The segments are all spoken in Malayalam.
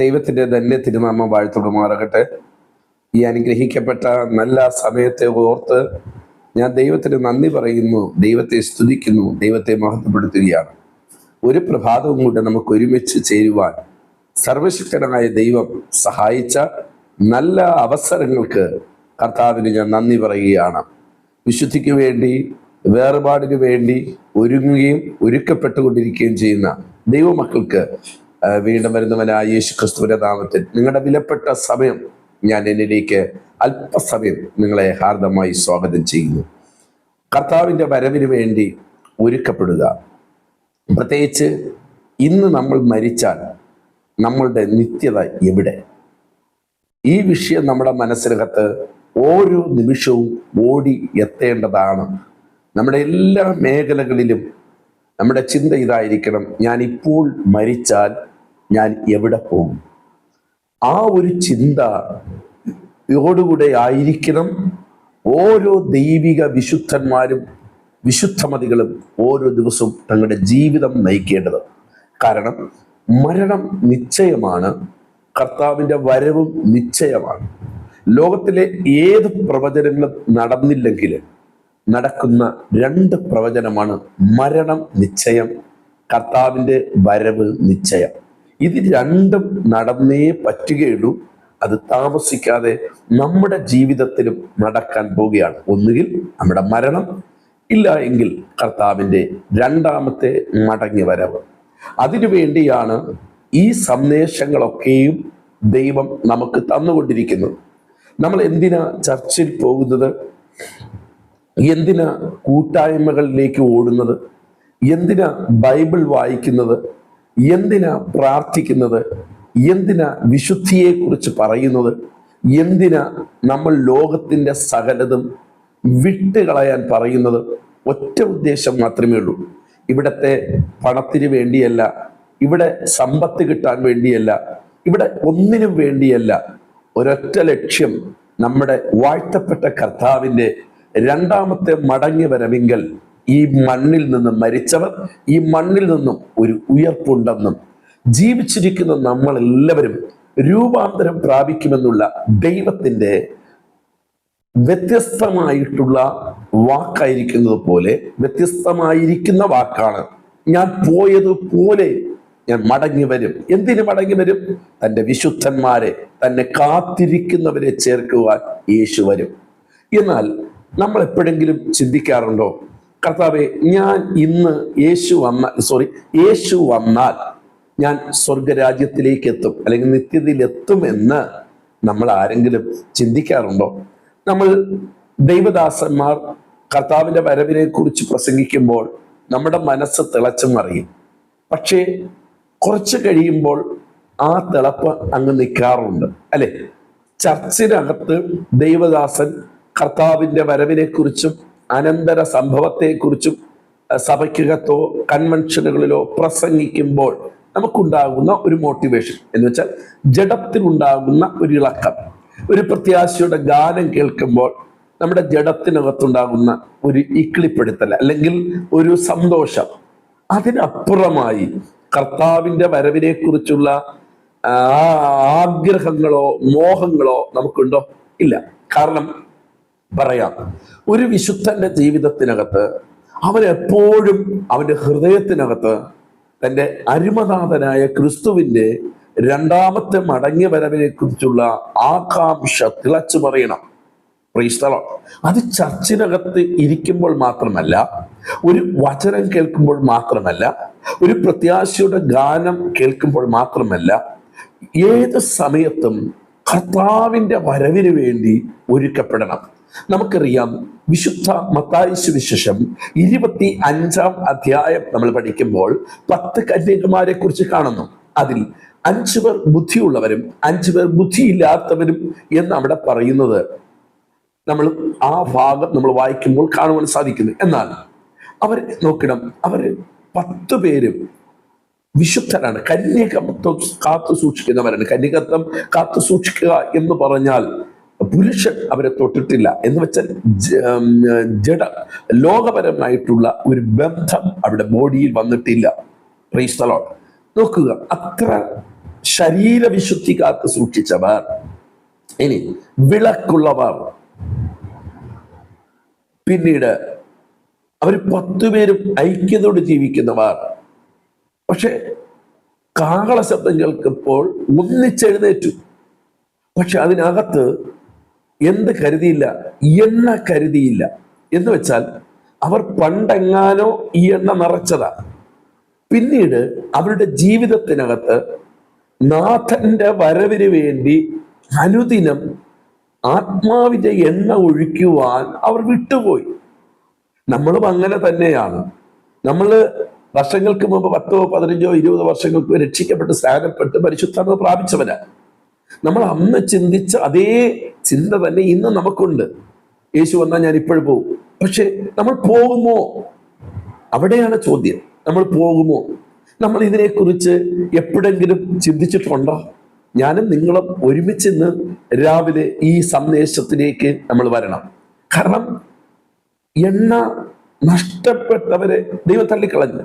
ദൈവത്തിന്റെ ധന്യ തിരുനാമ വാഴ്ത്തുടുമാറാകട്ടെ ഈ അനുഗ്രഹിക്കപ്പെട്ട നല്ല സമയത്തെ ഓർത്ത് ഞാൻ ദൈവത്തിന് നന്ദി പറയുന്നു ദൈവത്തെ സ്തുതിക്കുന്നു ദൈവത്തെ മഹത്വപ്പെടുത്തുകയാണ്. ഒരു പ്രഭാതവും കൂടെ നമുക്ക് ഒരുമിച്ച് ചേരുവാൻ സർവശക്തനായ ദൈവം സഹായിച്ച നല്ല അവസരങ്ങൾക്ക് കർത്താവിന് ഞാൻ നന്ദി പറയുകയാണ്. വിശുദ്ധിക്ക് വേണ്ടി വേർപാടിന് വേണ്ടി ഒരുങ്ങുകയും ഒരുക്കപ്പെട്ടുകൊണ്ടിരിക്കുകയും ചെയ്യുന്ന ദൈവമക്കൾക്ക് വീണ്ടും വരുന്നവനായ യേശു ക്രിസ്തുവിന്റെ നാമത്തിൽ നിങ്ങളുടെ വിലപ്പെട്ട സമയം ഞാൻ എന്നിലേക്ക് അല്പസമയം നിങ്ങളെ ഹാർദമായി സ്വാഗതം ചെയ്യുന്നു. കർത്താവിന്റെ വരവിന് വേണ്ടി ഒരുക്കപ്പെടുക. പ്രത്യേകിച്ച് ഇന്ന് നമ്മൾ മരിച്ചാൽ നമ്മളുടെ നിത്യത എവിടെ? ഈ വിഷയം നമ്മുടെ മനസ്സിനകത്ത് ഓരോ നിമിഷവും ഓടി എത്തേണ്ടതാണ്. നമ്മുടെ എല്ലാ മേഖലകളിലും നമ്മുടെ ചിന്ത ഇതായിരിക്കണം. ഞാൻ ഇപ്പോൾ മരിച്ചാൽ ഞാൻ എവിടെ പോകും? ആ ഒരു ചിന്ത യോടുകൂടെ ആയിരിക്കണം ഓരോ ദൈവിക വിശുദ്ധന്മാരും വിശുദ്ധമതികളും ഓരോ ദിവസവും തങ്ങളുടെ ജീവിതം നയിക്കേണ്ടത്. കാരണം മരണം നിശ്ചയമാണ് കർത്താവിന്റെ വരവും നിശ്ചയമാണ്. ലോകത്തിലെ ഏത് പ്രവചനങ്ങളും നടന്നില്ലെങ്കിൽ നടക്കുന്ന രണ്ട് പ്രവചനമാണ് മരണം നിശ്ചയം കർത്താവിന്റെ വരവ് നിശ്ചയം. ഇത് രണ്ടും നടന്നേ പറ്റുകയുള്ളൂ. അത് താമസിക്കാതെ നമ്മുടെ ജീവിതത്തിലും നടക്കാൻ പോവുകയാണ്. ഒന്നുകിൽ നമ്മുടെ മരണം ഇല്ല എങ്കിൽ കർത്താവിന്റെ രണ്ടാമത്തെ മടങ്ങി വരവ് അതിനുവേണ്ടിയാണ് ഈ സന്ദേശങ്ങളൊക്കെയും ദൈവം നമുക്ക് തന്നുകൊണ്ടിരിക്കുന്നത്. നമ്മൾ എന്തിനാ ചർച്ചിൽ പോകുന്നത്? എന്തിനാ കൂട്ടായ്മകളിലേക്ക് ഓടുന്നത്? എന്തിനാ ബൈബിൾ വായിക്കുന്നത്? എന്തിനാ പ്രാർത്ഥിക്കുന്നത്? എന്തിനാ വിശുദ്ധിയെക്കുറിച്ച് പറയുന്നത്? എന്തിനാ നമ്മൾ ലോകത്തിന്റെ സകലതും വിട്ടുകളയാൻ പറയുന്നത്? ഒറ്റ ഉദ്ദേശം മാത്രമേ ഉള്ളൂ. ഇവിടത്തെ പണത്തിന് വേണ്ടിയല്ല ഇവിടെ സമ്പത്ത് കിട്ടാൻ വേണ്ടിയല്ല ഇവിടെ ഒന്നിനും വേണ്ടിയല്ല ഒരൊറ്റ ലക്ഷ്യം നമ്മുടെ വാഴ്ത്തപ്പെട്ട കർത്താവിന്റെ രണ്ടാമത്തെ മടങ്ങി വരവിങ്കൽ ഈ മണ്ണിൽ നിന്ന് മരിച്ചവർ ഈ മണ്ണിൽ നിന്നും ഒരു ഉയർപ്പുണ്ടെന്നും ജീവിച്ചിരിക്കുന്ന നമ്മളെല്ലാവരും രൂപാന്തരം പ്രാപിക്കുമെന്നുള്ള ദൈവത്തിന്റെ വ്യത്യസ്തമായിട്ടുള്ള വാക്കായിരിക്കുന്നത് പോലെ വ്യത്യസ്തമായിരിക്കുന്ന വാക്കാണ്. ഞാൻ പോയതുപോലെ ഞാൻ മടങ്ങി വരും. എന്തിനു മടങ്ങി വരും? തന്റെ വിശുദ്ധന്മാരെ തന്നെ കാത്തിരിക്കുന്നവരെ ചേർക്കുവാൻ യേശു വരും. എന്നാൽ നമ്മൾ എപ്പോഴെങ്കിലും ചിന്തിക്കാറുണ്ടോ? കർത്താവെ ഞാൻ ഇന്ന് യേശു വന്ന സോറി യേശു വന്നാൽ ഞാൻ സ്വർഗരാജ്യത്തിലേക്ക് എത്തും അല്ലെങ്കിൽ നിത്യതയിൽ എത്തുമെന്ന് നമ്മൾ ആരെങ്കിലും ചിന്തിക്കാറുണ്ടോ? നമ്മൾ ദൈവദാസന്മാർ കർത്താവിന്റെ വരവിനെ കുറിച്ച് പ്രസംഗിക്കുമ്പോൾ നമ്മുടെ മനസ്സ് തിളച്ചു മറിയും. പക്ഷേ കുറച്ച് കഴിയുമ്പോൾ ആ തിളപ്പ് അങ്ങ് നിൽക്കാറുണ്ട് അല്ലെ? ചർച്ചിനകത്ത് ദൈവദാസൻ കർത്താവിന്റെ വരവിനെ കുറിച്ചും അനന്തര സംഭവത്തെക്കുറിച്ചും സഭയ്ക്കകത്തോ കൺവെൻഷനുകളിലോ പ്രസംഗിക്കുമ്പോൾ നമുക്കുണ്ടാകുന്ന ഒരു മോട്ടിവേഷൻ എന്ന് വെച്ചാൽ ജഡത്തിനുണ്ടാകുന്ന ഒരു ഇളക്കം. ഒരു പ്രത്യാശയുടെ ഗാനം കേൾക്കുമ്പോൾ നമ്മുടെ ജഡത്തിനകത്തുണ്ടാകുന്ന ഒരു ഇക്കിളിപ്പെടുത്തൽ അല്ലെങ്കിൽ ഒരു സന്തോഷം. അതിനപ്പുറമായി കർത്താവിന്റെ വരവിനെ കുറിച്ചുള്ള ആഗ്രഹങ്ങളോ മോഹങ്ങളോ നമുക്കുണ്ടോ? ഇല്ല. കാരണം പറയാം. ഒരു വിശുദ്ധന്റെ ജീവിതത്തിനകത്ത് അവൻ എപ്പോഴും അവന്റെ ഹൃദയത്തിനകത്ത് തന്റെ അരുമനാഥനായ ക്രിസ്തുവിന്റെ രണ്ടാമത്തെ മടങ്ങി വരവിനെ കുറിച്ചുള്ള ആകാംക്ഷ തിളച്ചു പറയണം. പ്രീസ്തളം അത് ചർച്ചിനകത്ത് ഇരിക്കുമ്പോൾ മാത്രമല്ല ഒരു വചനം കേൾക്കുമ്പോൾ മാത്രമല്ല ഒരു പ്രത്യാശയുടെ ഗാനം കേൾക്കുമ്പോൾ മാത്രമല്ല ഏത് സമയത്തും കർത്താവിന്റെ വരവിന് വേണ്ടി ഒരുക്കപ്പെടണം. നമുക്കറിയാം വിശുദ്ധ മത്തായി വിശേഷം ഇരുപത്തി അഞ്ചാം അധ്യായം നമ്മൾ പഠിക്കുമ്പോൾ പത്ത് കന്യകമാരെ കുറിച്ച് കാണുന്നു. അതിൽ അഞ്ചു പേർ ബുദ്ധിയുള്ളവരും അഞ്ചു പേർ ബുദ്ധിയില്ലാത്തവരും എന്ന് അവിടെ പറയുന്നത് നമ്മൾ ആ ഭാഗം നമ്മൾ വായിക്കുമ്പോൾ കാണുവാൻ സാധിക്കുന്നു. എന്നാൽ അവർ നോക്കണം അവർ പത്ത് പേരും വിശുദ്ധരാണ്. കന്യകത്വം കാത്തു സൂക്ഷിക്കുന്നവരാണ് കന്യകത്വം കാത്തു സൂക്ഷിക്കുക എന്ന് പറഞ്ഞാൽ പുരുഷൻ അവരെ തൊട്ടിട്ടില്ല എന്ന് വെച്ചാൽ ജഡ ലോകപരമായിട്ടുള്ള ഒരു ബന്ധം അവിടെ ബോഡിയിൽ വന്നിട്ടില്ല. പ്രീസ്തലോ നോക്കുക അത്ര ശരീരവിശുദ്ധി കാത്ത് സൂക്ഷിച്ചവർ. ഇനി വിളക്കുള്ളവർ. പിന്നീട് അവർ പത്തുപേരും ഐക്യതയോട് ജീവിക്കുന്നവർ. പക്ഷെ കാഹള ശബ്ദം കേൾക്കുമ്പോൾ ഒന്നിച്ചെഴുന്നേറ്റു. പക്ഷെ അതിനകത്ത് എന്ത് കരുതിയില്ല? എണ്ണ കരുതിയില്ല. എന്ന് വെച്ചാൽ അവർ പണ്ടെങ്ങാനോ ഈ എണ്ണ നിറച്ചതാ. പിന്നീട് അവരുടെ ജീവിതത്തിനകത്ത് നാഥന്റെ വരവിന് വേണ്ടി അനുദിനം ആത്മാവിന്റെ എണ്ണ ഒഴിക്കുവാൻ അവർ വിട്ടുപോയി. നമ്മളും അങ്ങനെ തന്നെയാണ്. നമ്മൾ വർഷങ്ങൾക്ക് മുമ്പ് പത്തോ പതിനഞ്ചോ ഇരുപതോ വർഷങ്ങൾക്ക് രക്ഷിക്കപ്പെട്ട് സ്നാനപ്പെട്ട് പരിശുദ്ധ പ്രാപിച്ചവരാ നമ്മൾ അന്ന് ചിന്തിച്ച അതേ ചിന്ത തന്നെ ഇന്ന് നമുക്കുണ്ട്. യേശു വന്നാൽ ഞാൻ ഇപ്പോഴും പോകും. പക്ഷെ നമ്മൾ പോകുമോ? അവിടെയാണ് ചോദ്യം. നമ്മൾ പോകുമോ? നമ്മൾ ഇതിനെക്കുറിച്ച് എപ്പോഴെങ്കിലും ചിന്തിച്ചിട്ടുണ്ടോ? ഞാനും നിങ്ങളും ഒരുമിച്ച് ഇന്ന് രാവിലെ ഈ സന്ദേശത്തിലേക്ക് നമ്മൾ വരണം. കാരണം എണ്ണ നഷ്ടപ്പെട്ടവരെ ദൈവം തള്ളിക്കളഞ്ഞു.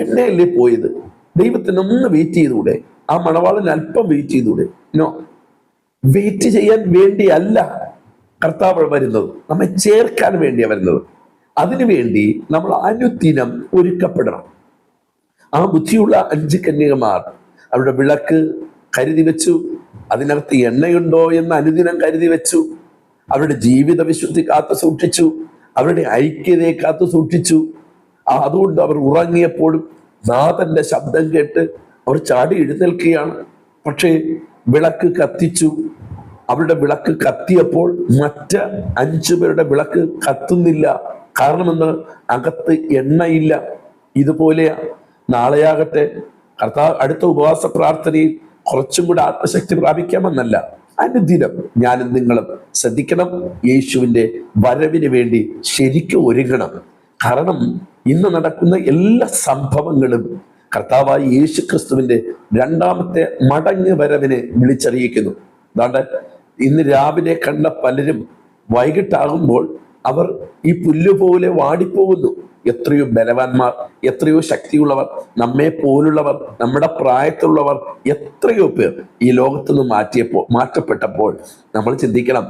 എണ്ണയല്ലേ പോയത്? ദൈവത്തിന് ഒന്ന് വെയിറ്റ് ചെയ്തുകൂടെ? ആ മണവാളിന് അല്പം വെയിറ്റ് ചെയ്തുകൂടെ നോ വെയിറ്റ് ചെയ്യാൻ വേണ്ടിയല്ല കർത്താവ് വരുന്നത്. നമ്മെ ചേർക്കാൻ വേണ്ടിയാണ് വരുന്നത്. അതിനുവേണ്ടി നമ്മൾ അനുദിനം ഒരുക്കപ്പെടണം. ആ ബുദ്ധിയുള്ള അഞ്ച് കന്യകമാർ അവരുടെ വിളക്ക് കരുതി വെച്ചു. അതിനകത്ത് എണ്ണയുണ്ടോ എന്ന് അനുദിനം കരുതി വെച്ചു. അവരുടെ ജീവിത വിശുദ്ധി കാത്തു സൂക്ഷിച്ചു. അവരുടെ ഐക്യതയെ കാത്തു സൂക്ഷിച്ചു. അതുകൊണ്ട് അവർ ഉറങ്ങിയപ്പോഴും നാഥന്റെ ശബ്ദം കേട്ട് അവർ ചാടി എഴുന്നേൽക്കുകയാണ്. പക്ഷേ വിളക്ക് കത്തിച്ചു. അവരുടെ വിളക്ക് കത്തിയപ്പോൾ മറ്റ് അഞ്ചു പേരുടെ വിളക്ക് കത്തുന്നില്ല. കാരണം എന്ന് അകത്ത് എണ്ണയില്ല. ഇതുപോലെയാ. നാളെയാകട്ടെ കർത്താവ് അടുത്ത ഉപവാസ പ്രാർത്ഥനയിൽ കുറച്ചും കൂടെ ആത്മശക്തി പ്രാപിക്കാമെന്നല്ല. അനുദിനം ഞാനും നിങ്ങളും ശ്രദ്ധിക്കണം. യേശുവിന്റെ വരവിന് വേണ്ടി ശരിക്കും ഒരുങ്ങണം. കാരണം ഇന്ന് നടക്കുന്ന എല്ലാ സംഭവങ്ങളും കർത്താവായ യേശു ക്രിസ്തുവിന്റെ രണ്ടാമത്തെ മടങ്ങ് വരവിനെ വിളിച്ചറിയിക്കുന്നു. അതാണ്ട് ഇന്ന് രാവിലെ കണ്ട പലരും വൈകിട്ടാകുമ്പോൾ അവർ ഈ പുല്ലുപോലെ വാടിപ്പോകുന്നു. എത്രയോ ബലവാന്മാർ എത്രയോ ശക്തിയുള്ളവർ നമ്മെ പോലുള്ളവർ നമ്മുടെ പ്രായത്തിലുള്ളവർ എത്രയോ പേർ ഈ ലോകത്ത് നിന്ന് മാറ്റിയപ്പോൾ മാറ്റപ്പെട്ടപ്പോൾ നമ്മൾ ചിന്തിക്കണം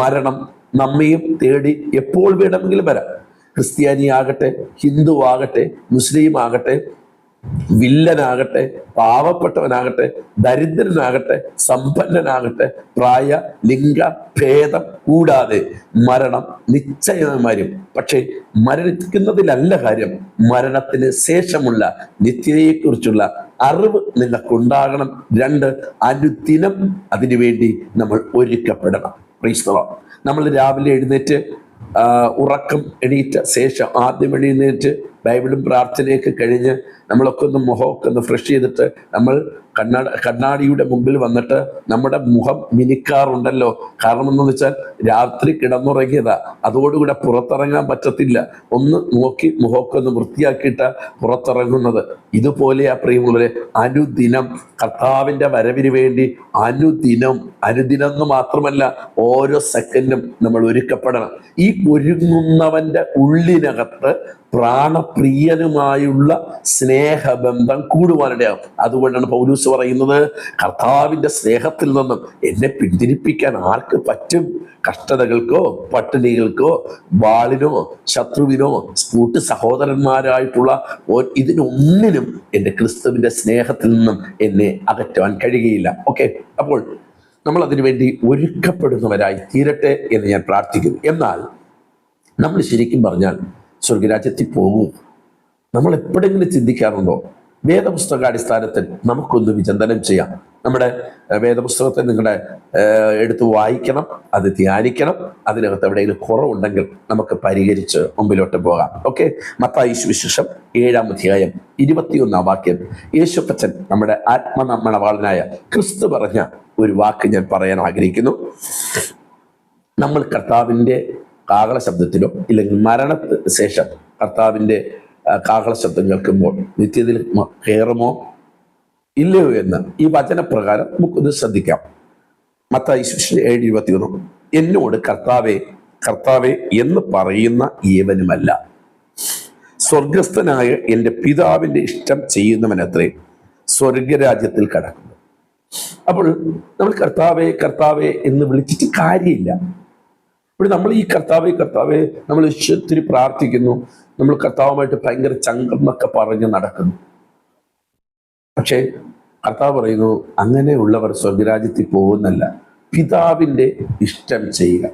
മരണം നമ്മയും തേടി എപ്പോൾ വേണമെങ്കിലും വരാം. ക്രിസ്ത്യാനി ആകട്ടെ ഹിന്ദു ആകട്ടെ മുസ്ലിം ആകട്ടെ വില്ലനാകട്ടെ പാവപ്പെട്ടവനാകട്ടെ ദരിദ്രനാകട്ടെ സമ്പന്നനാകട്ടെ പ്രായ ലിംഗ ഭേദം കൂടാതെ മരണം നിശ്ചയമാരും പക്ഷേ മരണിക്കുന്നതിലല്ല കാര്യം മരണത്തിന് ശേഷമുള്ള നിത്യതയെക്കുറിച്ചുള്ള അറിവ് നിങ്ങൾക്കുണ്ടാകണം രണ്ട് അനുദിനം അതിനുവേണ്ടി നമ്മൾ ഒരുക്കപ്പെടണം. ക്രൈസ്തവ നമ്മൾ രാവിലെ എഴുന്നേറ്റ് ഉറക്കം എണീറ്റ ശേഷം ആദ്യം എഴുന്നേറ്റ് ബൈബിളും പ്രാർത്ഥനയൊക്കെ കഴിഞ്ഞ് നമ്മളൊക്കെ ഒന്ന് മുഖമൊക്കെ ഒന്ന് ഫ്രഷ് ചെയ്തിട്ട് നമ്മൾ കണ്ണാട കണ്ണാടിയുടെ മുമ്പിൽ വന്നിട്ട് നമ്മുടെ മുഖം മിനിക്കാറുണ്ടല്ലോ. കാരണം എന്ന് വെച്ചാൽ രാത്രി കിടന്നുറങ്ങിയതാ. അതോടുകൂടെ പുറത്തിറങ്ങാൻ പറ്റത്തില്ല. ഒന്ന് നോക്കി മുഖമൊക്കെ ഒന്ന് വൃത്തിയാക്കിയിട്ട് പുറത്തിറങ്ങുന്നത്. ഇതുപോലെയാ പ്രിയമുള്ളവരെ അനുദിനം കർത്താവിന്റെ വരവിന് വേണ്ടി അനുദിനം അനുദിനം എന്ന് മാത്രമല്ല ഓരോ സെക്കൻഡും നമ്മൾ ഒരുക്കപ്പെടണം. ഈ ഒരുങ്ങുന്നവന്റെ ഉള്ളിനകത്ത് പ്രാണപ്രിയനുമായുള്ള സ്നേഹബന്ധം കൂടുവാനിടയാവും അതുകൊണ്ടാണ് പൗലൂസ് പറയുന്നത് കർത്താവിന്റെ സ്നേഹത്തിൽ നിന്നും എന്നെ പിന്തിരിപ്പിക്കാൻ ആർക്ക് പറ്റും? കഷ്ടതകൾക്കോ പട്ടിണികൾക്കോ വാളിനോ ശത്രുവിനോ കൂട്ട് സഹോദരന്മാരായിട്ടുള്ള ഇതിനൊന്നിനും എന്റെ ക്രിസ്തുവിന്റെ സ്നേഹത്തിൽ നിന്നും എന്നെ അകറ്റുവാൻ കഴിയുകയില്ല. ഓക്കെ അപ്പോൾ നമ്മൾ അതിനുവേണ്ടി ഒരുക്കപ്പെടുന്നവരായി തീരട്ടെ എന്ന് ഞാൻ പ്രാർത്ഥിക്കുന്നു. എന്നാൽ നമ്മൾ ശരിക്കും പറഞ്ഞാൽ സ്വർഗരാജ്യത്തിൽ പോകും. നമ്മൾ എപ്പോഴെങ്കിലും ചിന്തിക്കാറുണ്ടോ? വേദപുസ്തകാടിസ്ഥാനത്തിൽ നമുക്കൊന്ന് വിചിന്തനം ചെയ്യാം. നമ്മുടെ വേദപുസ്തകത്തെ നിങ്ങളുടെ എടുത്ത് വായിക്കണം അത് ധ്യാനിക്കണം അതിനകത്ത് എവിടെയെങ്കിലും കുറവുണ്ടെങ്കിൽ നമുക്ക് പരിഹരിച്ച് മുമ്പിലോട്ട് പോകാം. ഓക്കെ? മത്തായി സുവിശേഷം ഏഴാം അധ്യായം ഇരുപത്തിയൊന്നാം വാക്യം. യേശുപ്പച്ചൻ നമ്മുടെ ആത്മനമ്മണവാളനായ ക്രിസ്തു പറഞ്ഞ ഒരു വാക്ക് ഞാൻ പറയാൻ ആഗ്രഹിക്കുന്നു. നമ്മൾ കർത്താവിന്റെ കാഹള ശബ്ദത്തിലോ ഇല്ലെങ്കിൽ മരണത്തിന് ശേഷം കർത്താവിന്റെ കാഹള ശബ്ദം കേൾക്കുമ്പോൾ നിത്യത്തിൽ കയറുമോ? ഇല്ലയോ എന്ന് ഈ വചനപ്രകാരം നമുക്കൊന്ന് ശ്രദ്ധിക്കാം. മത്തായി ഏഴ് ഏഴ് ഇരുപത്തിയൊന്ന്. എന്നോട് കർത്താവെ കർത്താവെ എന്ന് പറയുന്ന ഏവനുമല്ല. സ്വർഗസ്ഥനായ എന്റെ പിതാവിന്റെ ഇഷ്ടം ചെയ്യുന്നവനത്രേ സ്വർഗരാജ്യത്തിൽ കടക്കുന്നത് അപ്പോൾ നമ്മൾ കർത്താവെ കർത്താവെ എന്ന് വിളിച്ചിട്ട് കാര്യമില്ല. ഇപ്പോൾ നമ്മൾ ഈ കർത്താവെ കർത്താവെ നമ്മൾ ഇഷ്ടത്തിന് പ്രാർത്ഥിക്കുന്നു. നമ്മൾ കർത്താവുമായിട്ട് ഭയങ്കര ചങ്കെന്നൊക്കെ പറഞ്ഞ് നടക്കുന്നു. പക്ഷേ കർത്താവ് പറയുന്നു അങ്ങനെയുള്ളവർ സ്വർഗരാജ്യത്തിൽ പോകുന്നല്ല പിതാവിന്റെ ഇഷ്ടം ചെയ്യുക.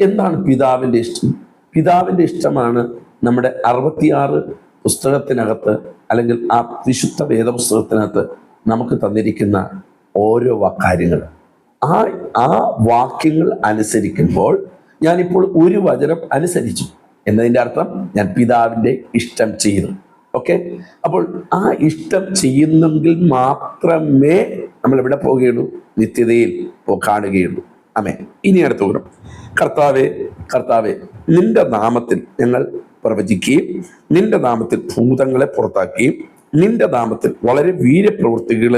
എന്താണ് പിതാവിന്റെ ഇഷ്ടം? പിതാവിന്റെ ഇഷ്ടമാണ് നമ്മുടെ അറുപത്തിയാറ് പുസ്തകത്തിനകത്ത് അല്ലെങ്കിൽ ആ വിശുദ്ധ വേദപുസ്തകത്തിനകത്ത് നമുക്ക് തന്നിരിക്കുന്ന ഓരോ കാര്യങ്ങൾ. ആ ആ വാക്യങ്ങൾ അനുസരിക്കുമ്പോൾ ഞാനിപ്പോൾ ഒരു വചനം അനുസരിച്ചു എന്നതിന്റെ അർത്ഥം ഞാൻ പിതാവിന്റെ ഇഷ്ടം ചെയ്തു ഓക്കെ അപ്പോൾ ആ ഇഷ്ടം ചെയ്യുന്നെങ്കിൽ മാത്രമേ നമ്മൾ എവിടെ പോവുകയുള്ളൂ നിത്യതയിൽ കാണുകയുള്ളൂ. അമേ ഇനി അടുത്ത ഉത്തരം കർത്താവെ കർത്താവെ നിന്റെ നാമത്തിൽ ഞങ്ങൾ പ്രവചിക്കുകയും നിന്റെ നാമത്തിൽ ഭൂതങ്ങളെ പുറത്താക്കുകയും നിന്റെ നാമത്തിൽ വളരെ വീരപ്രവൃത്തികൾ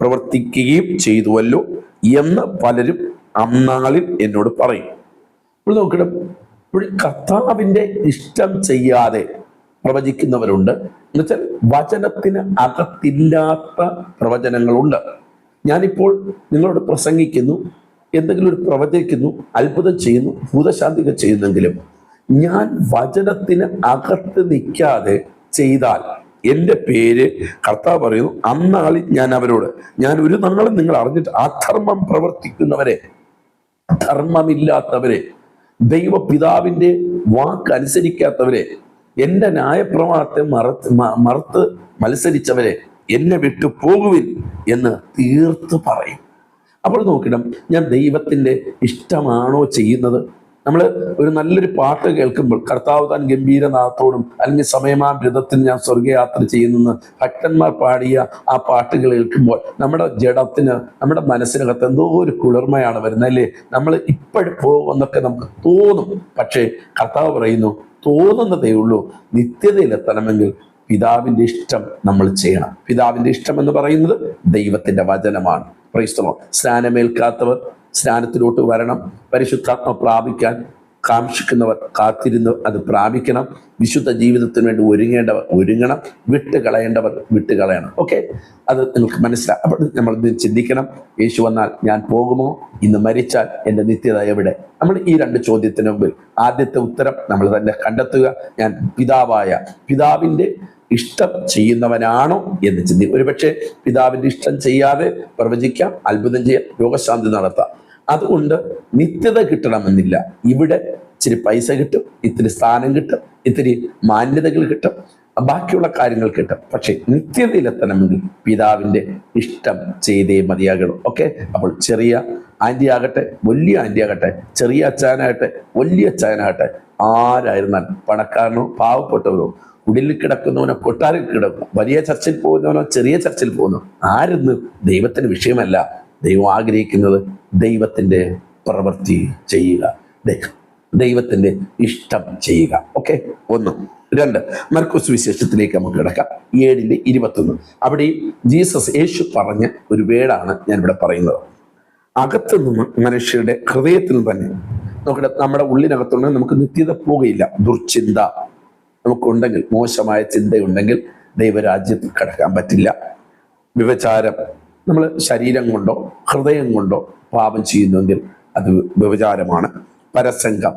പ്രവർത്തിക്കുകയും ചെയ്തുവല്ലോ എന്ന് പലരും അന്നാളിൽ എന്നോട് പറയും. ഇപ്പോൾ നോക്കണം ഇപ്പോൾ കർത്താവിന്റെ ഇഷ്ടം ചെയ്യാതെ പ്രവചിക്കുന്നവരുണ്ട്. എന്നുവെച്ചാൽ വചനത്തിന് അകത്തില്ലാത്ത പ്രവചനങ്ങളുണ്ട്. ഞാനിപ്പോൾ നിങ്ങളോട് പ്രസംഗിക്കുന്നു എന്തെങ്കിലും ഒരു പ്രവചിക്കുന്നു അത്ഭുതം ചെയ്യുന്നു ഭൂതശാന്തിക ചെയ്യുന്നെങ്കിലും ഞാൻ വചനത്തിന് അകത്ത് നിൽക്കാതെ ചെയ്താൽ എന്റെ പേര് കർത്താവ് പറയുന്നു അന്നാളിൽ ഞാൻ അവരോട് ഞാൻ ഒരു നാളും നിങ്ങൾ അറിഞ്ഞിട്ട് അധർമ്മം പ്രവർത്തിക്കുന്നവരെ ധർമ്മമില്ലാത്തവരെ ദൈവപിതാവിന്റെ വാക്ക് അനുസരിക്കാത്തവരെ എന്റെ ന്യായപ്രമാണത്തെ മറത്ത് മറുത്ത് മത്സരിച്ചവരെ എന്നെ വിട്ടു പോകുവിൻ എന്ന് തീർത്ത് പറയും. അപ്പോൾ നോക്കണം ഞാൻ ദൈവത്തിന്റെ ഇഷ്ടമാണോ ചെയ്യുന്നത്? നമ്മൾ ഒരു നല്ലൊരു പാട്ട് കേൾക്കുമ്പോൾ കർത്താവ് താൻ ഗംഭീരനാഥത്തോടും അല്ലെങ്കിൽ സമയമാ രഥത്തിൽ ഞാൻ സ്വർഗയാത്ര ചെയ്യുന്നെന്ന് ഭക്തന്മാർ പാടിയ ആ പാട്ടുകൾ കേൾക്കുമ്പോൾ നമ്മുടെ ജഡത്തിന് നമ്മുടെ മനസ്സിനകത്ത് എന്തോ ഒരു കുളിർമയാണ് വരുന്നത് അല്ലേ? നമ്മൾ ഇപ്പോഴും പോകുമെന്നൊക്കെ നമുക്ക് തോന്നും. പക്ഷേ കർത്താവ് പറയുന്നു തോന്നുന്നതേ ഉള്ളൂ. നിത്യതയിലെത്തണമെങ്കിൽ പിതാവിന്റെ ഇഷ്ടം നമ്മൾ ചെയ്യണം. പിതാവിന്റെ ഇഷ്ടം എന്ന് പറയുന്നത് ദൈവത്തിന്റെ വചനമാണ്. ക്രൈസ്തവോ സ്നാനമേൽക്കാത്തവർ സ്നാനത്തിലോട്ട് വരണം. പരിശുദ്ധാത്മ പ്രാപിക്കാൻ കാക്ഷിക്കുന്നവർ കാത്തിരുന്ന് അത് പ്രാപിക്കണം. വിശുദ്ധ ജീവിതത്തിന് വേണ്ടി ഒരുങ്ങേണ്ടവർ ഒരുങ്ങണം. വിട്ട് കളയേണ്ടവർ വിട്ട് കളയണം ഓക്കെ അത് നിങ്ങൾക്ക് മനസ്സിലാവും അപ്പോൾ നമ്മൾ ചിന്തിക്കണം. യേശു വന്നാൽ ഞാൻ പോകുമോ? ഇന്ന് മരിച്ചാൽ എന്റെ നിത്യത എവിടെ? നമ്മൾ ഈ രണ്ട് ചോദ്യത്തിന് മുമ്പിൽ ആദ്യത്തെ ഉത്തരം നമ്മൾ തന്നെ കണ്ടെത്തുക. ഞാൻ പിതാവായ പിതാവിന്റെ ഇഷ്ടം ചെയ്യുന്നവനാണോ എന്ന് ചിന്തിക്കും ഒരുപക്ഷെ പിതാവിന്റെ ഇഷ്ടം ചെയ്യാതെ പ്രവചിക്കാം അത്ഭുതം ചെയ്യാം രോഗശാന്തി നടത്താം. അതുകൊണ്ട് നിത്യത കിട്ടണമെന്നില്ല. ഇവിടെ ഇച്ചിരി പൈസ കിട്ടും ഇത്തിരി സ്ഥാനം കിട്ടും ഇത്തിരി മാന്യതകൾ കിട്ടും ബാക്കിയുള്ള കാര്യങ്ങൾ കിട്ടും. പക്ഷെ നിത്യതയിലെത്തണമെങ്കിൽ പിതാവിന്റെ ഇഷ്ടം ചെയ്തേ മതിയാകണം. ഓക്കെ? അപ്പോൾ ചെറിയ ആന്റി ആകട്ടെ വലിയ ആന്റി ആകട്ടെ ചെറിയ അച്ചാനാകട്ടെ വലിയ അച്ചാനാകട്ടെ ആരായിരുന്നാൽ പണക്കാരനോ പാവപ്പെട്ടവരോ കുടിലിൽ കിടക്കുന്നവനോ കൊട്ടാരിൽ കിടക്കുന്നു വലിയ ചർച്ചിൽ പോകുന്നവനോ ചെറിയ ചർച്ചിൽ പോകുന്നു ആരെന്ന് ദൈവത്തിന് വിഷയമല്ല. ദൈവം ആഗ്രഹിക്കുന്നത് ദൈവത്തിന്റെ പ്രവൃത്തി ചെയ്യുക. ദൈവത്തിന്റെ ഇഷ്ടം ചെയ്യുക. ഓക്കെ? ഒന്ന്. രണ്ട്. മർക്കോസ് വിശേഷത്തിലേക്ക് നമുക്ക് കിടക്കാം. ഏഴിന്റെ ഇരുപത്തൊന്ന്. അവിടെ ജീസസ് യേശു പറഞ്ഞ ഒരു വേടാണ് ഞാനിവിടെ പറയുന്നത്. അകത്തു നിന്ന് മനുഷ്യരുടെ ഹൃദയത്തിൽ തന്നെ നോക്കട്ടെ നമ്മുടെ ഉള്ളിനകത്തുണ്ടെങ്കിൽ നമുക്ക് നിത്യത പോവുകയില്ല ദുർചിന്ത നമുക്കുണ്ടെങ്കിൽ മോശമായ ചിന്തയുണ്ടെങ്കിൽ ദൈവരാജ്യത്തിൽ കടക്കാൻ പറ്റില്ല. വ്യഭിചാരം നമ്മൾ ശരീരം കൊണ്ടോ ഹൃദയം കൊണ്ടോ പാപം ചെയ്യുന്നുവെങ്കിൽ അത് വ്യവചാരമാണ് പരസംഗം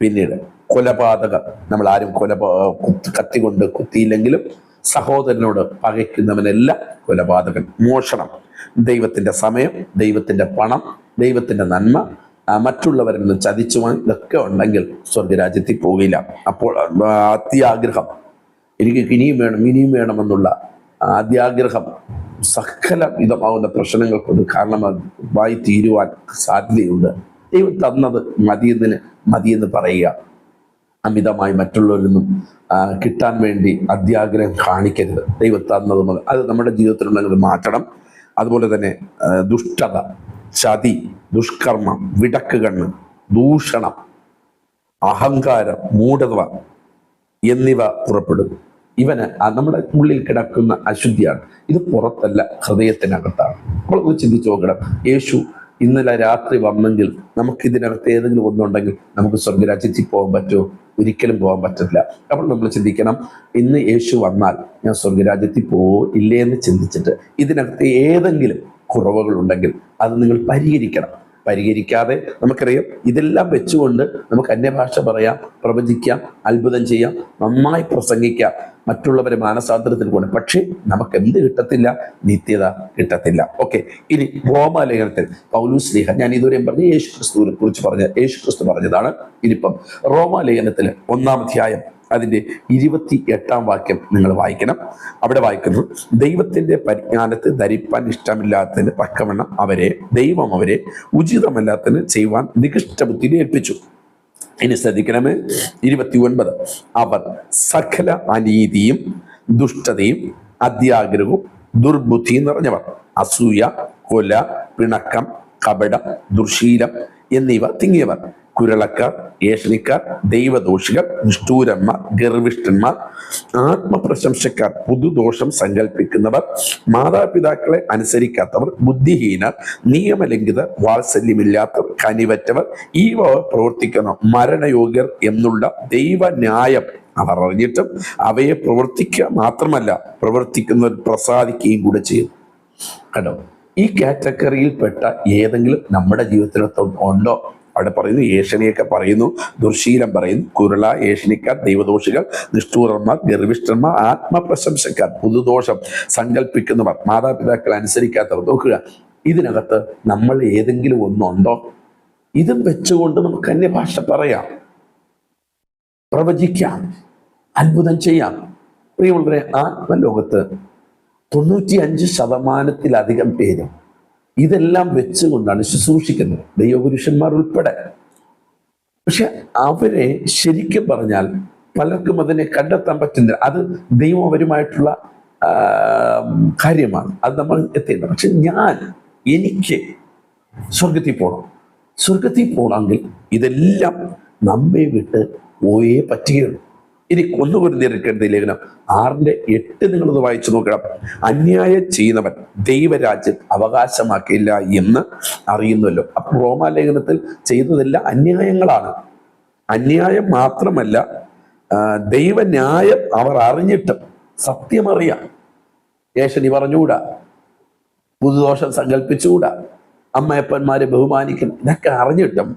പിന്നീട് കൊലപാതകം. നമ്മൾ ആരും കൊലപാ കത്തി കൊണ്ട് കുത്തിയില്ലെങ്കിലും സഹോദരനോട് പകയ്ക്കുന്നവനെല്ലാം കൊലപാതകൻ. മോഷണം ദൈവത്തിന്റെ സമയം ദൈവത്തിന്റെ പണം ദൈവത്തിന്റെ നന്മ മറ്റുള്ളവരിൽ നിന്ന് ചതിച്ചു ഇതൊക്കെ ഉണ്ടെങ്കിൽ സ്വർഗരാജ്യത്തിൽ പോവില്ല അപ്പോൾ അത്യാഗ്രഹം. എനിക്ക് ഇനിയും വേണം ഇനിയും വേണമെന്നുള്ള ആദ്യാഗ്രഹം. സകല വിധമാവുന്ന പ്രശ്നങ്ങൾക്കൊരു കാരണമായി തീരുവാൻ സാധ്യതയുണ്ട്. ദൈവം തന്നത് മതിയെന്നിന് മതിയെന്ന് പറയുക. അമിതമായി മറ്റുള്ളവരിൽ നിന്നും കിട്ടാൻ വേണ്ടി അത്യാഗ്രഹം കാണിക്കരുത്. ദൈവം തന്നത് മുതൽ അത് നമ്മുടെ ജീവിതത്തിലുണ്ടെങ്കിൽ മാറ്റണം. അതുപോലെ തന്നെ ദുഷ്ടത ചതി ദുഷ്കർമ്മം വിടക്ക് കണ്ണ് ദൂഷണം അഹങ്കാരം മൂഢത എന്നിവ പുറപ്പെടും. ഇവന് നമ്മുടെ ഉള്ളിൽ കിടക്കുന്ന അശുദ്ധിയാണ്. ഇത് പുറത്തല്ല ഹൃദയത്തിനകത്താണ്. നമ്മൾ ചിന്തിച്ചു നോക്കണം. യേശു ഇന്നലെ രാത്രി വന്നെങ്കിൽ നമുക്ക് ഇതിനകത്ത് ഏതെങ്കിലും ഒന്നുണ്ടെങ്കിൽ നമുക്ക് സ്വർഗരാജ്യത്തിൽ പോകാൻ പറ്റുമോ? ഒരിക്കലും പോകാൻ പറ്റില്ല അപ്പോൾ നമ്മൾ ചിന്തിക്കണം ഇന്ന് യേശു വന്നാൽ ഞാൻ സ്വർഗരാജ്യത്തിൽ പോവോ ഇല്ലേ എന്ന് ചിന്തിച്ചിട്ട് ഇതിനകത്ത് ഏതെങ്കിലും കുറവുകളുണ്ടെങ്കിൽ അത് നിങ്ങൾ പരിഹരിക്കണം. പരിഹരിക്കാതെ നമുക്കറിയാം ഇതെല്ലാം വെച്ചുകൊണ്ട് നമുക്ക് അന്യഭാഷ പറയാം പ്രവചിക്കാം അത്ഭുതം ചെയ്യാം നന്നായി പ്രസംഗിക്കാം. മറ്റുള്ളവരെ മാനസാന്തരത്തിൽ കൊണ്ട്. പക്ഷേ നമുക്ക് എന്ത് കിട്ടത്തില്ല? നിത്യത കിട്ടത്തില്ല. ഓക്കെ ഇനി റോമാലേഖനത്തിൽ പൗലൂസ് ലേഖ ഞാൻ ഇതുവരെയും പറഞ്ഞ യേശു ക്രിസ്തുവിനെ കുറിച്ച് പറഞ്ഞ യേശു ക്രിസ്തു പറഞ്ഞതാണ്. ഇനിയിപ്പം റോമാലേഖനത്തിൽ ഒന്നാം അധ്യായം അതിന്റെ ഇരുപത്തി എട്ടാം വാക്യം നിങ്ങൾ വായിക്കണം. അവിടെ വായിക്കുന്നു ദൈവത്തിന്റെ പരിജ്ഞാനത്തെ ധരിപ്പാൻ ഇഷ്ടമില്ലാത്തതിന് തക്കവണ്ണം അവരെ ദൈവം അവരെ ഉചിതമല്ലാത്തതിന് ചെയ്യുവാൻ നികൃഷ്ട ബുദ്ധിനെ ഏൽപ്പിച്ചു. ഇനി ശ്രദ്ധിക്കണമേ ഇരുപത്തി ഒൻപത് അവർ സകല അനീതിയും ദുഷ്ടതയും അത്യാഗ്രഹവും ദുർബുദ്ധിയും നിറഞ്ഞവർ അസൂയ കൊല പിണക്കം കപടം ദുർശീലം എന്നിവ തിങ്ങിയവർ. കുരളക്കാർ ഏഷണിക്കാർ ദൈവദോഷികൾ നിഷ്ഠൂരന്മാർ ഗർവിഷ്ഠന്മാർ ആത്മപ്രശംസക്കാർ പുതുദോഷം സങ്കല്പിക്കുന്നവർ മാതാപിതാക്കളെ അനുസരിക്കാത്തവർ ബുദ്ധിഹീനർ നിയമലംഘിതർ വാത്സല്യമില്ലാത്തവർ കനിവറ്റവർ ഈ പ്രവർത്തിക്കുന്ന മരണയോഗ്യർ എന്നുള്ള ദൈവന്യായം അവർ അറിഞ്ഞിട്ടും അവയെ പ്രവർത്തിക്കുക മാത്രമല്ല പ്രവർത്തിക്കുന്നവർ പ്രസാദിക്കുകയും കൂടെ ചെയ്യും. കണ്ടോ? ഈ കാറ്റഗറിയിൽപ്പെട്ട ഏതെങ്കിലും നമ്മുടെ ജീവിതത്തിൽ ഉണ്ടോ? അവിടെ പറയുന്നു ഏഷണിയൊക്കെ പറയുന്നു ദുർശീലം പറയുന്നു. കുരുള ഏഷണിക്കാർ ദൈവദോഷികൾ നിഷ്ഠൂരന്മാർ ഗർവിഷ്ഠന്മാർ ആത്മപ്രശംസക്കാർ പുതുദോഷം സങ്കല്പിക്കുന്നവർ മാതാപിതാക്കൾ അനുസരിക്കാത്തവർ. നോക്കുക ഇതിനകത്ത് നമ്മൾ ഏതെങ്കിലും ഒന്നുണ്ടോ? ഇതും വെച്ചുകൊണ്ട് നമുക്ക് അന്യഭാഷ പറയാം. പ്രവചിക്കാം. അത്ഭുതം ചെയ്യാം. പ്രിയമുള്ളവരെ ആത്മലോകത്ത് തൊണ്ണൂറ്റി അഞ്ച് ശതമാനത്തിലധികം പേരും ഇതെല്ലാം വെച്ചുകൊണ്ടാണ് ശുശ്രൂഷിക്കുന്നത്. ദൈവപുരുഷന്മാർ ഉൾപ്പെടെ. പക്ഷെ അവരെ ശരിക്കും പറഞ്ഞാൽ പലർക്കും അതിനെ കണ്ടെത്താൻ പറ്റുന്നില്ല. അത് ദൈവം അവരുമായിട്ടുള്ള കാര്യമാണ്. അത് നമ്മൾ എത്തേണ്ടത് പക്ഷെ ഞാൻ എനിക്ക് സ്വർഗത്തിൽ പോകണം സ്വർഗത്തിൽ പോകണമെങ്കിൽ ഇതെല്ലാം നമ്മെ വിട്ട് പോയേ പറ്റുകയുള്ളൂ. ഇനി കൊന്നുകൊരുന്നിരിക്കേണ്ട ലേഖനം ആറിന്റെ എട്ട് നിങ്ങളത് വായിച്ചു നോക്കണം. അന്യായം ചെയ്യുന്നവൻ ദൈവരാജ്യം അവകാശമാക്കില്ല എന്ന് അറിയുന്നല്ലോ. അപ്പൊ റോമാലേഖനത്തിൽ ചെയ്തതെല്ലാം അന്യായങ്ങളാണ്. അന്യായം മാത്രമല്ല ദൈവന്യായം അവർ അറിഞ്ഞിട്ടും സത്യമറിയാം. യേശനി പറഞ്ഞുകൂടാ? പുതുദോഷം സങ്കല്പിച്ചുകൂടാ അമ്മയപ്പന്മാരെ ബഹുമാനിക്കണം ഇതൊക്കെ അറിഞ്ഞിട്ടും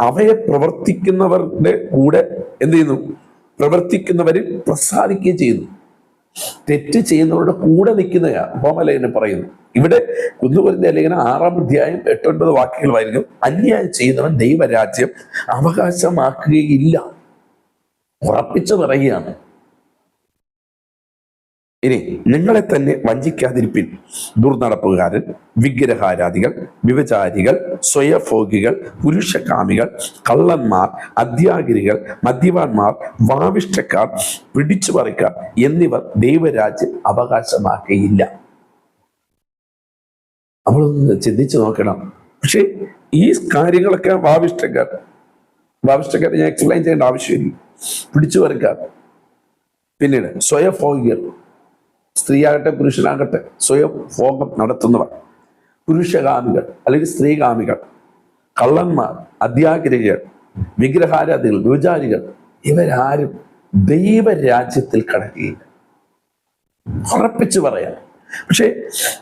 അവയെ പ്രവർത്തിക്കുന്നവരുടെ കൂടെ എന്ത് ചെയ്യുന്നു? പ്രവർത്തിക്കുന്നവരിൽ പ്രസാദിക്കുകയും ചെയ്യുന്നു. തെറ്റ് ചെയ്യുന്നവരുടെ കൂടെ നിൽക്കുന്നതാ ഹോമലേഖനം പറയുന്നു. ഇവിടെ കുന്നുകുലിന്റെ ലേഖനം ആറാം അധ്യായം എട്ടൊൻപത് വാക്യങ്ങളായിരിക്കും. അന്യായം ചെയ്യുന്നവൻ ദൈവരാജ്യം അവകാശമാക്കുകയില്ല. ഉറപ്പിച്ചു പറയുകയാണ്. ഇനി നിങ്ങളെ തന്നെ വഞ്ചിക്കാതിരിപ്പിൻ. ദുർനടപ്പുകാരൻ വിഗ്രഹാരാധികൾ വിഭചാരികൾ സ്വയഭോഗികൾ പുരുഷകാമികൾ കള്ളന്മാർ അത്യാഗിരികൾ മദ്യപാന്മാർ വാവിഷ്ടക്കാർ പിടിച്ചു പറിക്കാർ എന്നിവർ ദൈവരാജ്യം അവകാശമാക്കിയില്ല നമ്മളൊന്ന് ചിന്തിച്ചു നോക്കണം. പക്ഷെ ഈ കാര്യങ്ങളൊക്കെ വാവിഷ്ടക്കാർ വാവിഷ്ടക്കാർ ഞാൻ എക്സ്പ്ലെയിൻ ചെയ്യേണ്ട ആവശ്യമില്ല. പിടിച്ചു പറിക്കാർ പിന്നീട് സ്വയഭോഗികൾ. സ്ത്രീയാകട്ടെ പുരുഷനാകട്ടെ സ്വയം ഭോഗം നടത്തുന്നവർ പുരുഷകാമികൾ അല്ലെങ്കിൽ സ്ത്രീകാമികൾ കള്ളന്മാർ അധ്യാഗ്രഹികൾ വിഗ്രഹാരാധികൾ വ്യഭിചാരികൾ ഇവരാരും ദൈവരാജ്യത്തിൽ കടക്കുകയില്ല ഉറപ്പിച്ചു പറയാം. പക്ഷെ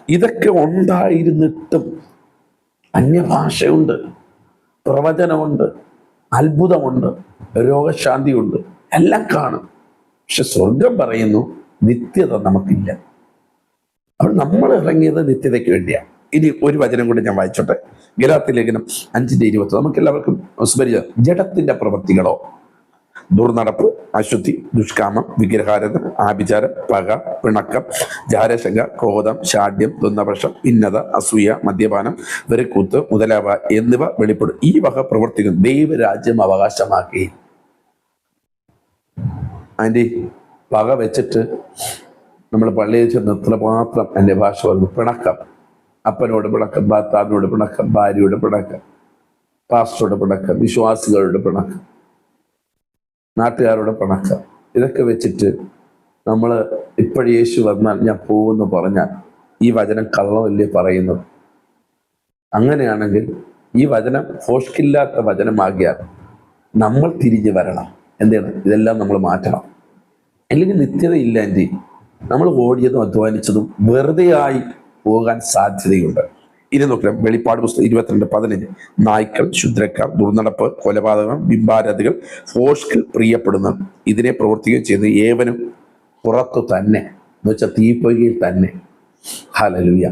ഇതൊക്കെ ഉണ്ടായിരുന്നിട്ടും അന്യഭാഷയുണ്ട് പ്രവചനമുണ്ട് അത്ഭുതമുണ്ട് രോഗശാന്തിയുണ്ട് എല്ലാം കാണും. പക്ഷെ സ്വർഗം പറയുന്നു നിത്യത നമുക്കില്ല. അപ്പോൾ നമ്മൾ ഇറങ്ങിയത് നിത്യതയ്ക്ക് വേണ്ടിയാണ്. ഇനി ഒരു വചനം കൂടി ഞാൻ വായിച്ചോട്ടെ. ഗലാത്തി ലേഖനം അഞ്ചിന്റെ ഇരുപത്തി നമുക്ക് എല്ലാവർക്കും സ്മരിച്ച ജഡത്തിന്റെ പ്രവൃത്തികളോ ദുർനടപ്പ് അശുദ്ധി ദുഷ്കാമം വിഗ്രഹാരതം ആഭിചാരം പക പിണക്കം ജാരശങ്ക ക്രോധം ഷാഢ്യം ദുന്നപക്ഷം ഭിന്നത അസൂയ മദ്യപാനം വെറുക്കൂത്ത് മുതലാവ എന്നിവ വെളിപ്പെടും. ഈ വക പ്രവർത്തികൾ ദൈവരാജ്യം അവകാശമാക്കി. അതിന്റെ പക വെച്ചിട്ട് നമ്മൾ പള്ളിയിൽ ചെന്ന് എത്രമാത്രം എന്റെ ഭാഷ വന്നു പിണക്കം. അപ്പനോട് പിണക്കം ഭർത്താവിനോട് പിണക്കം ഭാര്യയോട് പിണക്കം പാസ്റ്ററുടെ പിണക്കം വിശ്വാസികളുടെ പിണക്കം നാട്ടുകാരുടെ പിണക്കം. ഇതൊക്കെ വെച്ചിട്ട് നമ്മൾ ഇപ്പോഴും യേശു വന്നാൽ ഞാൻ പോകുമെന്ന് പറഞ്ഞാൽ ഈ വചനം കള്ളമല്ലേ പറയുന്നത്? അങ്ങനെയാണെങ്കിൽ ഈ വചനം ഫോഷ്കില്ലാത്ത വചനമാകിയാൽ നമ്മൾ തിരിഞ്ഞു വരണം. എന്താണ്? ഇതെല്ലാം നമ്മൾ മാറ്റണം. അല്ലെങ്കിൽ നിത്യതയില്ല എന്റെ നമ്മൾ ഓടിയതും അധ്വാനിച്ചതും വെറുതെയായി പോകാൻ സാധ്യതയുണ്ട്. ഇനി നോക്കാം വെളിപ്പാട് പുസ്തകം ഇരുപത്തിരണ്ട് പതിനഞ്ച്. നായ്ക്കൾ ശുദ്രക്കാർ ദുർനടപ്പ് കൊലപാതകം ബിംബാരതികൾ ഫോഷ്കൾ പ്രിയപ്പെടുന്നു ഇതിനെ പ്രവർത്തിക്കുകയും ചെയ്ത് ഏവനും പുറത്തു തന്നെ എന്ന് വെച്ചാൽ തീപ്പൊയ്കയിൽ തന്നെ. ഹലലുയ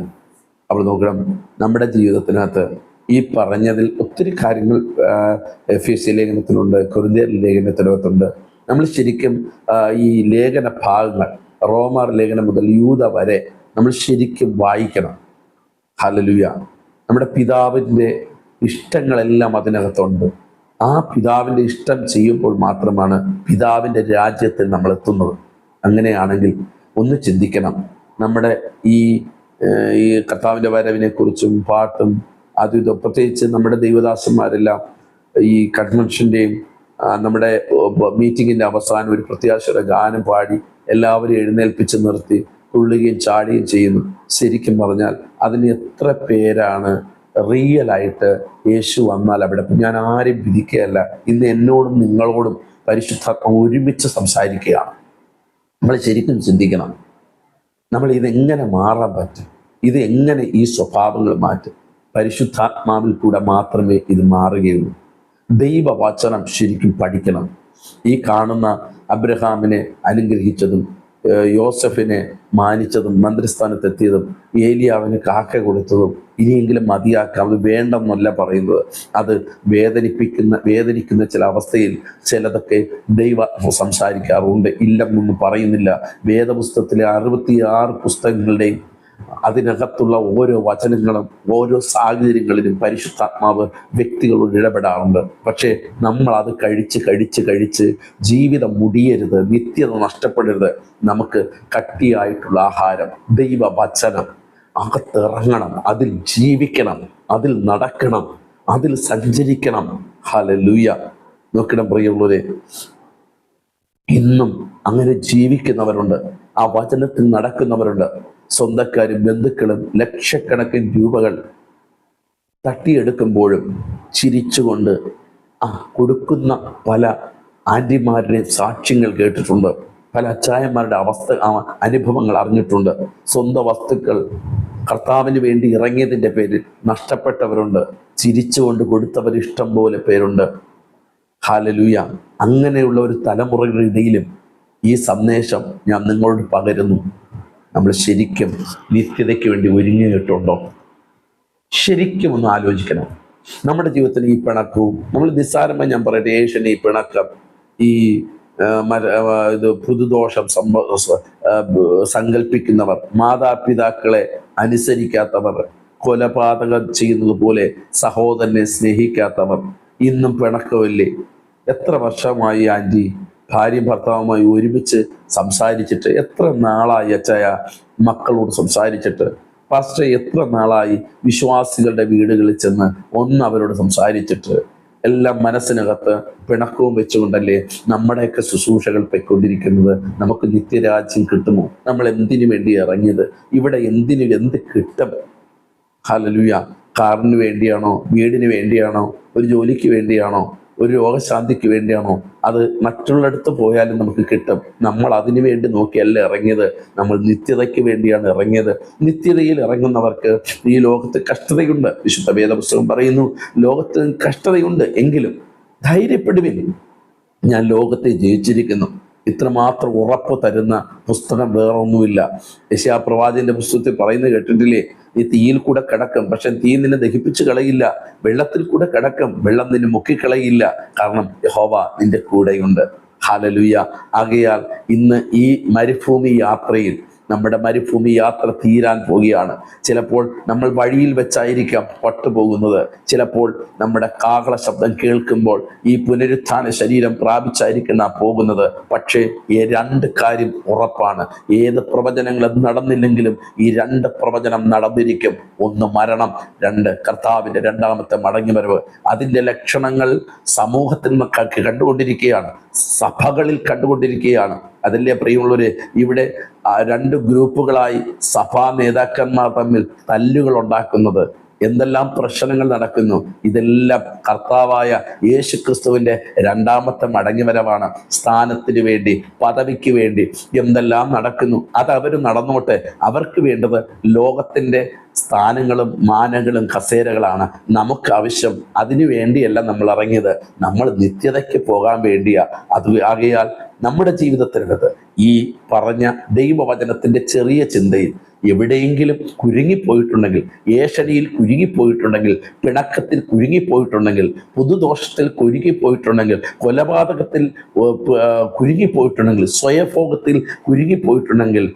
അപ്പോൾ നോക്കണം നമ്മുടെ ജീവിതത്തിനകത്ത് ഈ പറഞ്ഞതിൽ ഒത്തിരി കാര്യങ്ങൾ എഫ് എസ് സി ലേഖനത്തിലുണ്ട് കുരുന്തിയർ ലേഖനത്തിനകത്തുണ്ട്. നമ്മൾ ശരിക്കും ഈ ലേഖന ഭാഗങ്ങൾ റോമാർ ലേഖനം മുതൽ യൂത വരെ നമ്മൾ ശരിക്കും വായിക്കണം. ഹലലുയ നമ്മുടെ പിതാവിന്റെ ഇഷ്ടങ്ങളെല്ലാം അതിനകത്തുണ്ട്. ആ പിതാവിന്റെ ഇഷ്ടം ചെയ്യുമ്പോൾ മാത്രമാണ് പിതാവിന്റെ രാജ്യത്തിൽ നമ്മൾ എത്തുന്നത്. അങ്ങനെയാണെങ്കിൽ ഒന്ന് ചിന്തിക്കണം. നമ്മുടെ ഈ ഈ കർത്താവിന്റെ വരവിനെ കുറിച്ചും പാട്ടും അതും ഇതും പ്രത്യേകിച്ച് നമ്മുടെ ദൈവദാസന്മാരെല്ലാം ഈ കൺവെൻഷന്റെയും നമ്മുടെ മീറ്റിങ്ങിന്റെ അവസാനം ഒരു പ്രത്യാശയുടെ ഗാനം പാടി എല്ലാവരെയും എഴുന്നേൽപ്പിച്ച് നിർത്തി തുള്ളുകയും ചാടുകയും ചെയ്യുന്നു. ശരിക്കും പറഞ്ഞാൽ അതിന് എത്ര പേരാണ് റിയലായിട്ട് യേശു വന്നാൽ അവിടെ? ഞാൻ ആരും വിധിക്കുകയല്ല. ഇന്ന് എന്നോടും നിങ്ങളോടും പരിശുദ്ധാത്മ ഒരുമിച്ച് സംസാരിക്കുകയാണ്. നമ്മൾ ശരിക്കും ചിന്തിക്കണം. നമ്മൾ ഇതെങ്ങനെ മാറാൻ പറ്റും? ഇത് എങ്ങനെ ഈ സ്വഭാവങ്ങൾ മാറ്റും? പരിശുദ്ധാത്മാവിൽ കൂടെ മാത്രമേ ഇത് മാറുകയുള്ളൂ. ദൈവവചനം ശരിക്കും പഠിക്കണം. ഈ കാണുന്ന അബ്രഹാമിനെ അനുഗ്രഹിച്ചതും യോസഫിനെ മാനിച്ചതും മന്ത്രിസ്ഥാനത്തെത്തിയതും ഏലിയാവിന് കാക്ക കൊടുത്തതും ഇനിയെങ്കിലും മതിയാക്കാം. അത് വേണ്ടെന്നല്ല പറയുന്നത്. അത് വേദനിപ്പിക്കുന്ന വേദനിക്കുന്ന ചില അവസ്ഥയിൽ ചിലതൊക്കെ ദൈവ സംസാരിക്കാറുണ്ട്. ഇല്ലെന്നൊന്നും പറയുന്നില്ല. വേദപുസ്തകത്തിലെ അറുപത്തിയാറ് പുസ്തകങ്ങളുടെയും അതിനകത്തുള്ള ഓരോ വചനങ്ങളും ഓരോ സാഹചര്യങ്ങളിലും പരിശുദ്ധാത്മാവ് വ്യക്തികളോട് ഇടപെടാറുണ്ട്. പക്ഷേ നമ്മൾ അത് കഴിച്ച് കഴിച്ച് കഴിച്ച് ജീവിതം മുടിയരുത് നിത്യത നഷ്ടപ്പെടരുത്. നമുക്ക് കട്ടിയായിട്ടുള്ള ആഹാരം ദൈവ വചനം അകത്തിറങ്ങണം അതിൽ ജീവിക്കണം അതിൽ നടക്കണം അതിൽ സഞ്ചരിക്കണം. ഹലലുയ നോക്കണം പ്രിയമുള്ളവരെ ഇന്നും അങ്ങനെ ജീവിക്കുന്നവരുണ്ട്. ആ വചനത്തിൽ നടക്കുന്നവരുണ്ട്. സ്വന്തക്കാരും ബന്ധുക്കളും ലക്ഷക്കണക്കിന് രൂപകൾ തട്ടിയെടുക്കുമ്പോഴും ചിരിച്ചുകൊണ്ട് ആ കൊടുക്കുന്ന പല ആന്റിമാരുടെ സാക്ഷ്യങ്ങൾ കേട്ടിട്ടുണ്ട്. പല അച്ചായന്മാരുടെ അവസ്ഥ അനുഭവങ്ങൾ അറിഞ്ഞിട്ടുണ്ട്. സ്വന്തം വസ്തുക്കൾ കർത്താവിന് വേണ്ടി ഇറങ്ങിയതിന്റെ പേരിൽ നഷ്ടപ്പെട്ടവരുണ്ട്. ചിരിച്ചുകൊണ്ട് കൊടുത്തവർ ഇഷ്ടം പോലെ പേരുണ്ട്. ഹാലലൂയ. അങ്ങനെയുള്ള ഒരു തലമുറയുടെ ഇടയിലും ഈ സന്ദേശം ഞാൻ നിങ്ങളോട് പകരുന്നു. നമ്മൾ ശരിക്കും നിത്യതയ്ക്ക് വേണ്ടി ഒരുങ്ങിയിട്ടുണ്ടോ ശരിക്കും ഒന്ന് ആലോചിക്കണം. നമ്മുടെ ജീവിതത്തിൽ ഈ പിണക്കവും നമ്മൾ നിസ്സാരമായി ഞാൻ പറയട്ടെ ഏഷ്യൻ ഈ പിണക്കം ഈ ഇത് പുതുദോഷം സംഭ സ- ആ, ബ്- സങ്കല്പിക്കുന്നവർ മാതാപിതാക്കളെ അനുസരിക്കാത്തവർ കൊലപാതകം ചെയ്യുന്നത് പോലെ സഹോദരനെ സ്നേഹിക്കാത്തവർ ഇന്നും പിണക്കമില്ലേ എത്ര വർഷമായി ആന്റി? ഭാര്യയും ഭർത്താവുമായി ഒരുമിച്ച് സംസാരിച്ചിട്ട് എത്ര നാളായി അച്ചായ മക്കളോട് സംസാരിച്ചിട്ട്? പാസ്റ്റർ എത്ര നാളായി വിശ്വാസികളുടെ വീടുകളിൽ ചെന്ന് ഒന്ന് അവരോട് സംസാരിച്ചിട്ട്? എല്ലാം മനസ്സിനകത്ത് പിണക്കവും വെച്ചുകൊണ്ടല്ലേ നമ്മുടെയൊക്കെ ശുശ്രൂഷകൾ പൊയ്ക്കൊണ്ടിരിക്കുന്നത്? നമുക്ക് നിത്യരാജ്യം കിട്ടുമോ? നമ്മൾ എന്തിനു വേണ്ടി ഇറങ്ങിയത്? ഇവിടെ എന്തിനു എന്ത് കിട്ടും? ഹലലുയ കാറിന് വേണ്ടിയാണോ? വീടിന് വേണ്ടിയാണോ? ഒരു ജോലിക്ക് വേണ്ടിയാണോ? ഒരു രോഗശാന്തിക്ക് വേണ്ടിയാണോ? അത് മറ്റുള്ളിടത്ത് പോയാലും നമുക്ക് കിട്ടും. നമ്മൾ അതിനു വേണ്ടി നോക്കിയല്ല ഇറങ്ങിയത്. നമ്മൾ നിത്യതയ്ക്ക് വേണ്ടിയാണ് ഇറങ്ങിയത്. നിത്യതയിൽ ഇറങ്ങുന്നവർക്ക് ഈ ലോകത്ത് കഷ്ടതയുണ്ട്. വിശുദ്ധ വേദപുസ്തകം പറയുന്നു ലോകത്ത് കഷ്ടതയുണ്ട് എങ്കിലും ധൈര്യപ്പെടുവിൻ. ഞാൻ ലോകത്തെ ജയിച്ചിരിക്കുന്നു. ഇത്രമാത്രം ഉറപ്പ് തരുന്ന പുസ്തകം വേറൊന്നുമില്ല. യശാ പ്രവാചകന്റെ പുസ്തകത്തിൽ പറയുന്നത് കേട്ടിട്ടില്ലേ? ഈ തീയിൽ കൂടെ കിടക്കും. പക്ഷെ തീ നിന്നെ ദഹിപ്പിച്ച് കളയില്ല. വെള്ളത്തിൽ കൂടെ കിടക്കും. വെള്ളം നിന്നെ മുക്കിക്കളയില്ല. കാരണം യഹോവ നിന്റെ കൂടെയുണ്ട്. ഹാലലുയ ആകയാൽ ഇന്ന് ഈ മരുഭൂമി യാത്രയിൽ നമ്മുടെ മരുഭൂമി യാത്ര തീരാൻ പോവുകയാണ്. ചിലപ്പോൾ നമ്മൾ വഴിയിൽ വെച്ചായിരിക്കാം പട്ടുപോകുന്നത്. ചിലപ്പോൾ നമ്മുടെ കാഹള ശബ്ദം കേൾക്കുമ്പോൾ ഈ പുനരുത്ഥാന ശരീരം പ്രാപിച്ചായിരിക്കും നാം പോകുന്നത്. പക്ഷേ ഈ രണ്ട് കാര്യം ഉറപ്പാണ്. ഏത് പ്രവചനങ്ങളും നടന്നില്ലെങ്കിലും ഈ രണ്ട് പ്രവചനം നടന്നിരിക്കും. ഒന്ന് മരണം രണ്ട് കർത്താവിന്റെ രണ്ടാമത്തെ മടങ്ങിവരവ്. അതിന്റെ ലക്ഷണങ്ങൾ സമൂഹത്തിൽ മക്കൾക്ക് കണ്ടുകൊണ്ടിരിക്കുകയാണ്. സഭകളിൽ കണ്ടുകൊണ്ടിരിക്കുകയാണ്. അതല്ലേ പ്രിയമുള്ളവര് ഇവിടെ രണ്ട് ഗ്രൂപ്പുകളായി സഭാ നേതാക്കന്മാർ തമ്മിൽ തല്ലുകൾ ഉണ്ടാക്കുന്നത് എന്തെല്ലാം പ്രശ്നങ്ങൾ നടക്കുന്നു? ഇതെല്ലാം കർത്താവായ യേശു ക്രിസ്തുവിന്റെ രണ്ടാമത്തെ മടങ്ങിവരവാണ്. സ്ഥാനത്തിന് വേണ്ടി പദവിക്ക് വേണ്ടി എന്തെല്ലാം നടക്കുന്നു? അത് അവർ നടന്നോട്ടെ. അവർക്ക് വേണ്ടത് ലോകത്തിന്റെ സ്ഥാനങ്ങളും മാനങ്ങളും കസേരകളാണ് നമുക്ക് ആവശ്യം. അതിനു വേണ്ടിയല്ല നമ്മൾ ഇറങ്ങിയത്. നമ്മൾ നിത്യതയ്ക്ക് പോകാൻ വേണ്ടിയാ. അത് ആകയാൽ നമ്മുടെ ജീവിതത്തിനകത്ത് ഈ പറഞ്ഞ ദൈവവചനത്തിന്റെ ചെറിയ ചിന്തയിൽ എവിടെയെങ്കിലും കുരുങ്ങിപ്പോയിട്ടുണ്ടെങ്കിൽ ഏഷണിയിൽ കുരുങ്ങിപ്പോയിട്ടുണ്ടെങ്കിൽ പിണക്കത്തിൽ കുരുങ്ങിപ്പോയിട്ടുണ്ടെങ്കിൽ പുതുദോഷത്തിൽ കുരുങ്ങിപ്പോയിട്ടുണ്ടെങ്കിൽ കൊലപാതകത്തിൽ കുരുങ്ങിപ്പോയിട്ടുണ്ടെങ്കിൽ സ്വയഭോഗത്തിൽ കുരുങ്ങിപ്പോയിട്ടുണ്ടെങ്കിൽ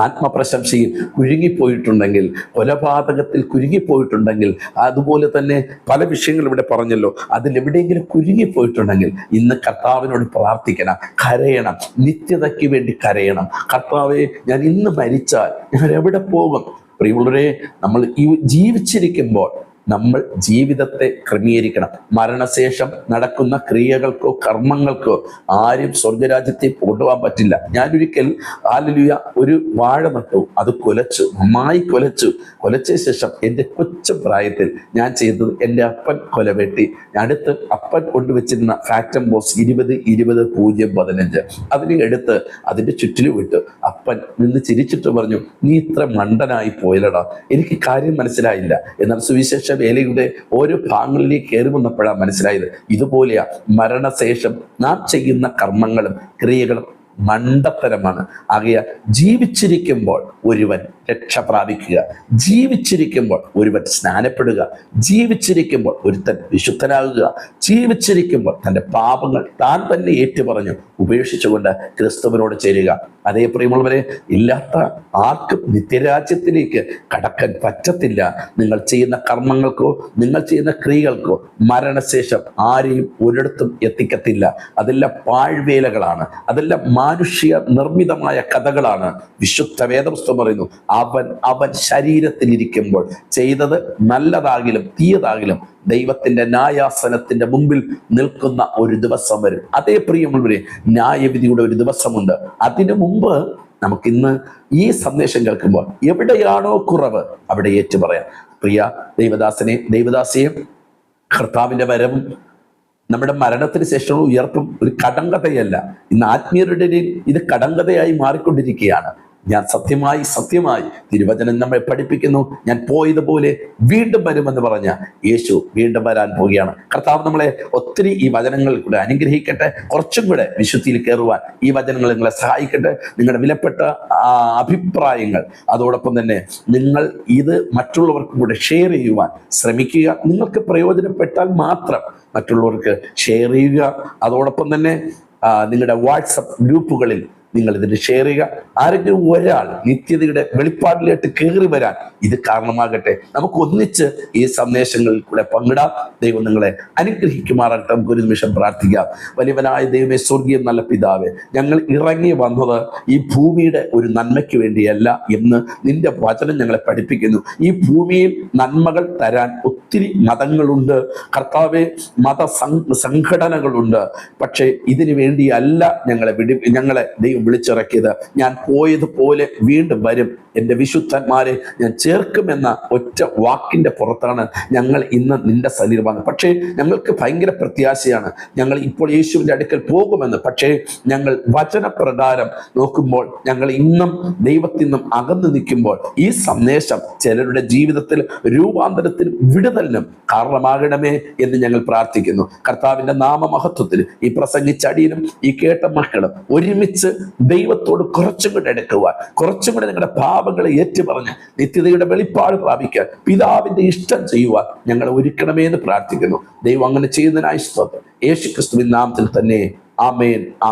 ആത്മപ്രശംസയിൽ കുരുങ്ങിപ്പോയിട്ടുണ്ടെങ്കിൽ കൊലപാതകത്തിൽ കുരുങ്ങിപ്പോയിട്ടുണ്ടെങ്കിൽ അതുപോലെ തന്നെ പല വിഷയങ്ങൾ ഇവിടെ പറഞ്ഞല്ലോ. അതിലെവിടെയെങ്കിലും കുരുങ്ങിപ്പോയിട്ടുണ്ടെങ്കിൽ ഇന്ന് കർത്താവിനോട് പ്രാർത്ഥിക്കണം കരയണം നിത്യതയ്ക്ക് വേണ്ടി കരയണം. കർത്താവെ ഞാൻ ഇന്ന് മരിച്ചാൽ ഞാൻ എവിടെ പോകും? പ്രിയമുള്ളവരെ നമ്മൾ ഈ ജീവിച്ചിരിക്കുമ്പോൾ നമ്മൾ ജീവിതത്തെ ക്രമീകരിക്കണം. മരണശേഷം നടക്കുന്ന ക്രിയകൾക്കോ കർമ്മങ്ങൾക്കോ ആരും സ്വർഗരാജ്യത്തെ കൊണ്ടുപോകാൻ പറ്റില്ല. ഞാനൊരിക്കൽ ആലുലിയ ഒരു വാഴ നട്ടു. അത് കൊലച്ചു നന്നായി കൊലച്ചു. കൊലച്ച ശേഷം എന്റെ കൊച്ചു പ്രായത്തിൽ ഞാൻ ചെയ്തത് എന്റെ അപ്പൻ കൊലവെട്ടി അടുത്ത് അപ്പൻ കൊണ്ടുവച്ചിരുന്ന ഫാക്ടം ബോസ് ഇരുപത് ഇരുപത് പൂജ്യം പതിനഞ്ച്. അതിനെ എടുത്ത് അതിന്റെ ചുറ്റിലും വിട്ടു അപ്പൻ നിന്ന് ചിരിച്ചിട്ട് പറഞ്ഞു നീ ഇത്ര മണ്ടനായി പോയില്ലടാ. എനിക്ക് കാര്യം മനസ്സിലായില്ല. എന്നാൽ സുവിശേഷ വേലയുടെ ഓരോ ഭാഗങ്ങളിലേക്ക് കയറി വന്നപ്പോഴാണ് മനസ്സിലായത്. ഇതുപോലെയാ മരണശേഷം നാം ചെയ്യുന്ന കർമ്മങ്ങളും ക്രിയകളും മണ്ടത്തരമാണ് ആകയ ജീവിച്ചിരിക്കുമ്പോൾ ഒരുവൻ രക്ഷ പ്രാപിക്കുക. ജീവിച്ചിരിക്കുമ്പോൾ ഒരുവൻ സ്നാനപ്പെടുക. ജീവിച്ചിരിക്കുമ്പോൾ ഒരുത്തൻ വിശുദ്ധനാകുക. ജീവിച്ചിരിക്കുമ്പോൾ തന്റെ പാപങ്ങൾ താൻ തന്നെ ഏറ്റുപറഞ്ഞു ഉപേക്ഷിച്ചുകൊണ്ട് ക്രിസ്തുവിനോട് ചേരുക. അതേ പ്രിയമുള്ളവരെ ഇല്ലാത്ത ആർക്കും നിത്യരാജ്യത്തിലേക്ക് കടക്കാൻ പറ്റത്തില്ല. നിങ്ങൾ ചെയ്യുന്ന കർമ്മങ്ങൾക്കോ നിങ്ങൾ ചെയ്യുന്ന ക്രിയകൾക്കോ മരണശേഷം ആരെയും ഒരിടത്തും എത്തിക്കത്തില്ല. അതെല്ലാം പാഴ്വേലകളാണ്. അതെല്ലാം മാനുഷ്യ നിർമ്മിതമായ കഥകളാണ് വിശുദ്ധ വേദപുസ്തകം പറയുന്നു. അവൻ അവൻ ശരീരത്തിലിരിക്കുമ്പോൾ ചെയ്തത് നല്ലതാകിലും തീയതാകിലും ദൈവത്തിന്റെ ന്യായാസനത്തിന്റെ മുമ്പിൽ നിൽക്കുന്ന ഒരു ദിവസം വരും. അതേ പ്രിയമുള്ളവരെ ന്യായവിധിയുടെ ഒരു ദിവസമുണ്ട്. അതിനു മുമ്പ് നമുക്കിന്ന് ഈ സന്ദേശം കേൾക്കുമ്പോൾ എവിടെയാണോ കുറവ് അവിടെ ഏറ്റു പറയാം. പ്രിയ ദൈവദാസനെ ദൈവദാസിയെ കർത്താവിന്റെ വരവും നമ്മുടെ മരണത്തിന് ശേഷമുള്ള ഉയർപ്പും ഒരു കടങ്കഥയല്ല. ഇന്ന് ആത്മീയരുടെ ഇത് കടങ്കഥയായി മാറിക്കൊണ്ടിരിക്കുകയാണ്. ഞാൻ സത്യമായി സത്യമായി തിരുവചനം നമ്മെ പഠിപ്പിക്കുന്നു. ഞാൻ പോയതുപോലെ വീണ്ടും വരുമെന്ന് പറഞ്ഞ യേശു വീണ്ടും വരാൻ പോവുകയാണ്. കർത്താവ് നമ്മളെ ഒത്തിരി ഈ വചനങ്ങളിൽ കൂടെ അനുഗ്രഹിക്കട്ടെ. കുറച്ചും കൂടെ വിശുദ്ധിയിൽ കയറുവാൻ ഈ വചനങ്ങൾ നിങ്ങളെ സഹായിക്കട്ടെ. നിങ്ങളുടെ വിലപ്പെട്ട അഭിപ്രായങ്ങൾ അതോടൊപ്പം തന്നെ നിങ്ങൾ ഇത് മറ്റുള്ളവർക്കും കൂടെ ഷെയർ ചെയ്യുവാൻ ശ്രമിക്കുക. നിങ്ങൾക്ക് പ്രയോജനപ്പെട്ടാൽ മാത്രം മറ്റുള്ളവർക്ക് ഷെയർ ചെയ്യുക. അതോടൊപ്പം തന്നെ നിങ്ങളുടെ വാട്സപ്പ് ഗ്രൂപ്പുകളിൽ നിങ്ങൾ ഇതിന് ഷെയർ ചെയ്യുക. ആരെങ്കിലും ഒരാൾ നിത്യതയുടെ വെളിപ്പാടിലേക്ക് കയറി വരാൻ ഇത് കാരണമാകട്ടെ. നമുക്ക് ഒന്നിച്ച് ഈ സന്ദേശങ്ങളിൽ കൂടെ പങ്കിടാം. ദൈവം നിങ്ങളെ അനുഗ്രഹിക്കുമാറാകട്ടെ. നമുക്ക് ഒരു നിമിഷം പ്രാർത്ഥിക്കാം. വലിയവനായ ദൈവമേ സ്വർഗീയം നല്ല പിതാവേ ഞങ്ങൾ ഇറങ്ങി വന്നത് ഈ ഭൂമിയുടെ ഒരു നന്മയ്ക്ക് വേണ്ടിയല്ല എന്ന് നിന്റെ വചനം ഞങ്ങളെ പഠിപ്പിക്കുന്നു. ഈ ഭൂമിയിൽ നന്മകൾ തരാൻ ഒത്തിരി മതങ്ങളുണ്ട്. കർത്താവ് മത സംഘടനകളുണ്ട്. പക്ഷേ ഇതിനു വേണ്ടിയല്ല ഞങ്ങളെ വിടി ഞങ്ങളെ ദൈവം വിളിച്ചിറക്കിയത്. ഞാൻ പോയതുപോലെ വീണ്ടും വരും. എന്റെ വിശുദ്ധന്മാരെ ഞാൻ ചേർക്കുമെന്ന ഒറ്റ വാക്കിന്റെ പുറത്താണ് ഞങ്ങൾ ഇന്ന് നിന്റെ സന്നിധി വന്നത്. പക്ഷേ ഞങ്ങൾക്ക് ഭയങ്കര പ്രത്യാശയാണ്. ഞങ്ങൾ ഇപ്പോൾ യേശുവിന്റെ അടുക്കൽ പോകുമെന്ന്. പക്ഷേ ഞങ്ങൾ വചനപ്രകാരം നോക്കുമ്പോൾ ഞങ്ങൾ ഇന്നും ദൈവത്തിൽ നിന്നും അകന്നു നിൽക്കുമ്പോൾ ഈ സന്ദേശം ചിലരുടെ ജീവിതത്തിൽ രൂപാന്തരത്തിനും വിടുതലിനും കാരണമാകണമേ എന്ന് ഞങ്ങൾ പ്രാർത്ഥിക്കുന്നു. കർത്താവിന്റെ നാമമഹത്വത്തിൽ ഈ പ്രസംഗിച്ച അടിയനും ഈ കേട്ട മക്കളും ഒരുമിച്ച് ദൈവത്തോട് കുറച്ചും കൂടെ എടുക്കുവാൻ കുറച്ചും കൂടെ നിങ്ങളുടെ പാപങ്ങളെ ഏറ്റുപറഞ്ഞ് നിത്യതയുടെ വെളിപ്പാട് പ്രാപിക്കാൻ പിതാവിന്റെ ഇഷ്ടം ചെയ്യുവാൻ ഞങ്ങൾ ഒരുക്കണമേ എന്ന് പ്രാർത്ഥിക്കുന്നു. ദൈവം അങ്ങനെ ചെയ്യുന്നതിനായി സ്തോത്രം. യേശു ക്രിസ്തുവിൻ നാമത്തിൽ തന്നെ. ആമേൻ ആമേൻ.